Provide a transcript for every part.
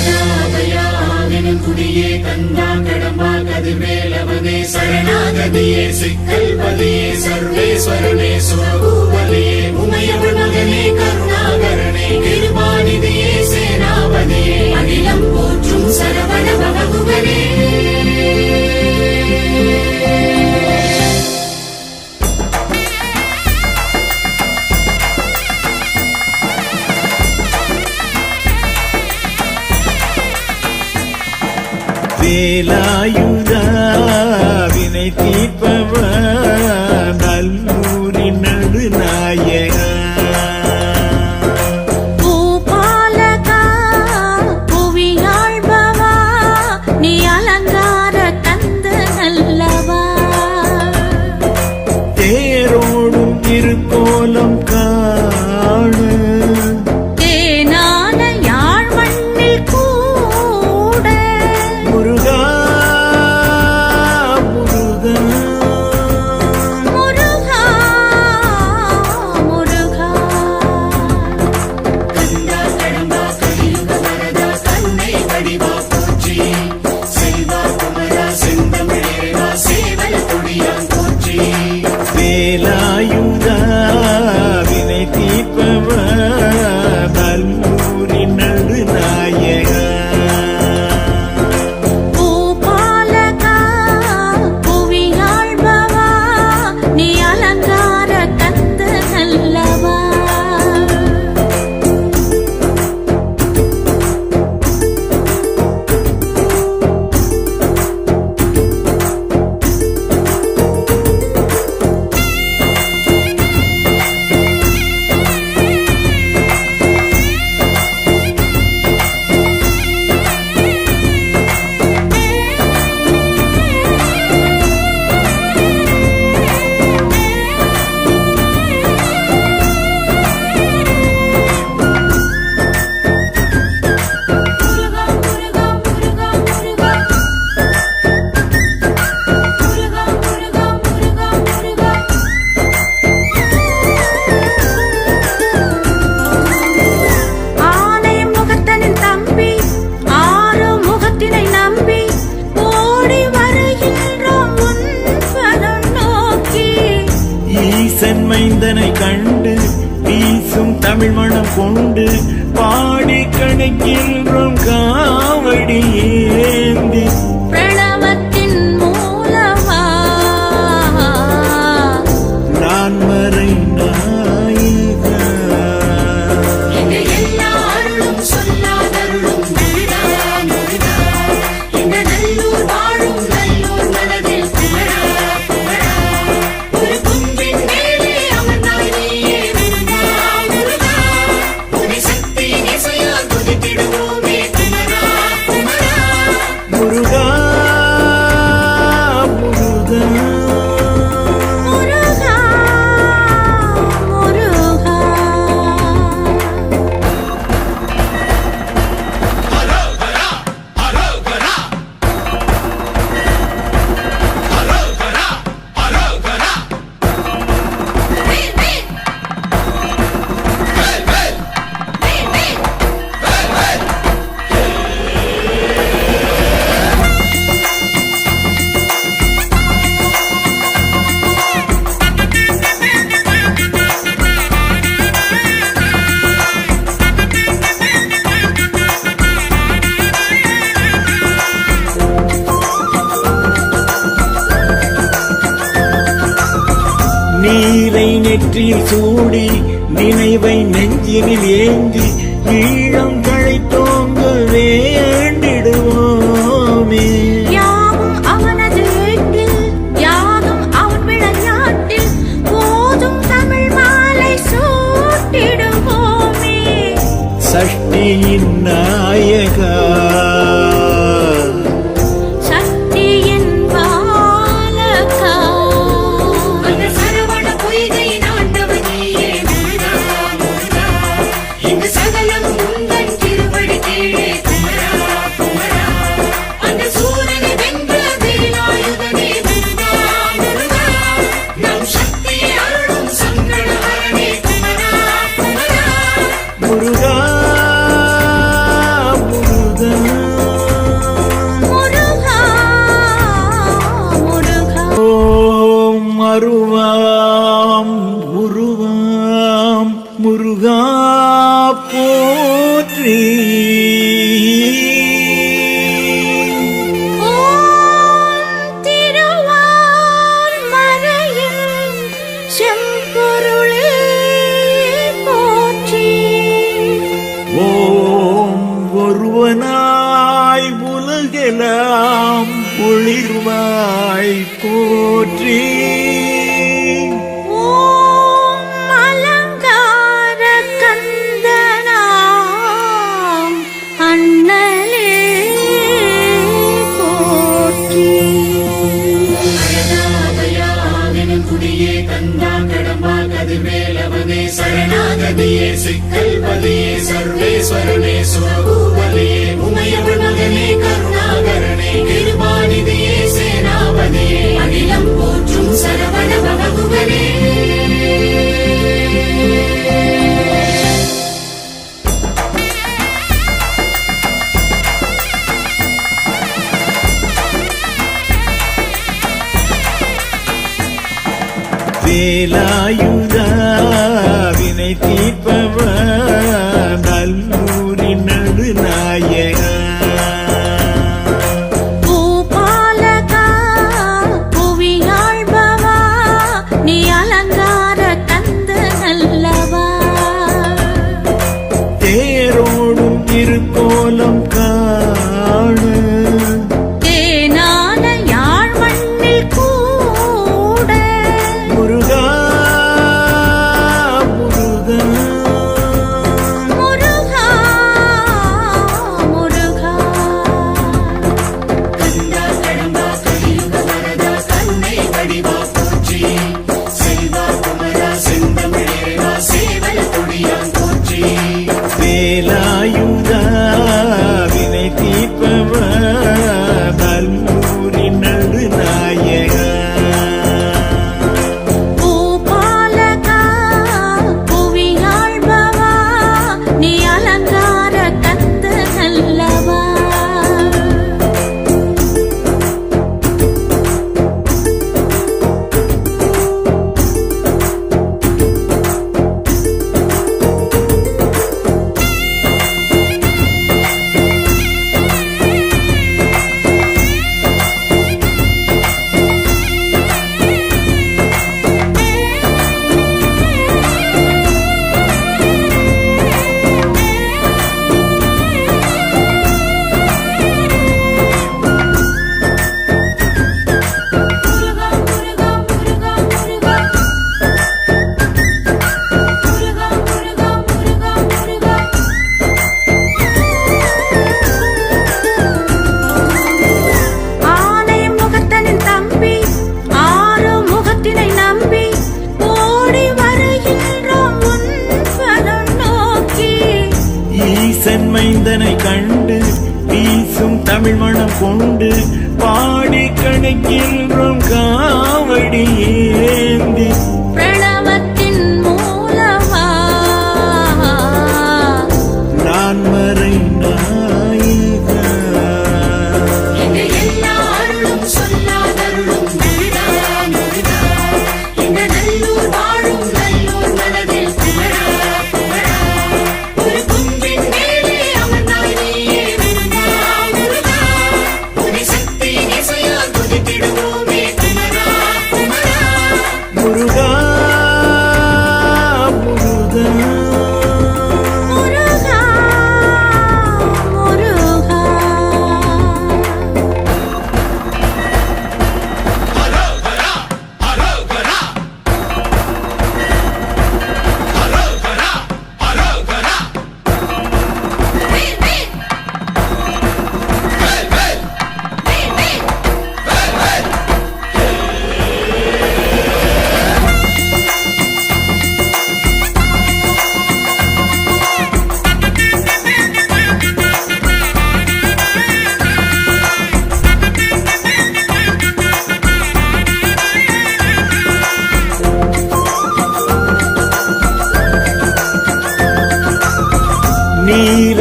சரணாதயாவின் குடியே கந்தா கடம்பா கதிர்வேலவனே சரணாகதியே சிக்கல்பதியே சர்வேஸ்வரனே சுரபூபதியே உமையவன் மகனே கருணாகரனே கிருபாநிதியே சேனாபதியே அகிலம் போற்றும் சரவண பகவகுவனே la கொண்டு பாடி கணக்கில் நெற்றியில் சூடி நினைவை நெஞ்சினில் ஏந்தி ஈழம் வேலாயுதா வினை தீர்ப்ப doing now.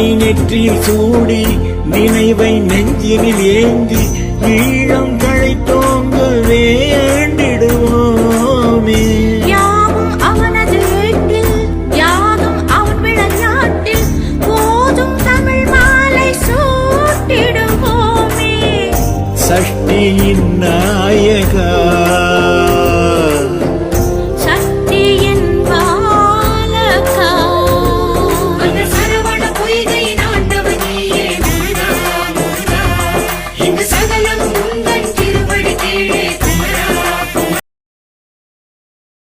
நினைவை நெற்றியில் சூடி நினைவை நெஞ்சினில் ஏந்தி ஈழம் தழை தோங்க வேண்டிடுவோமே சஷ்டியின் நாயகா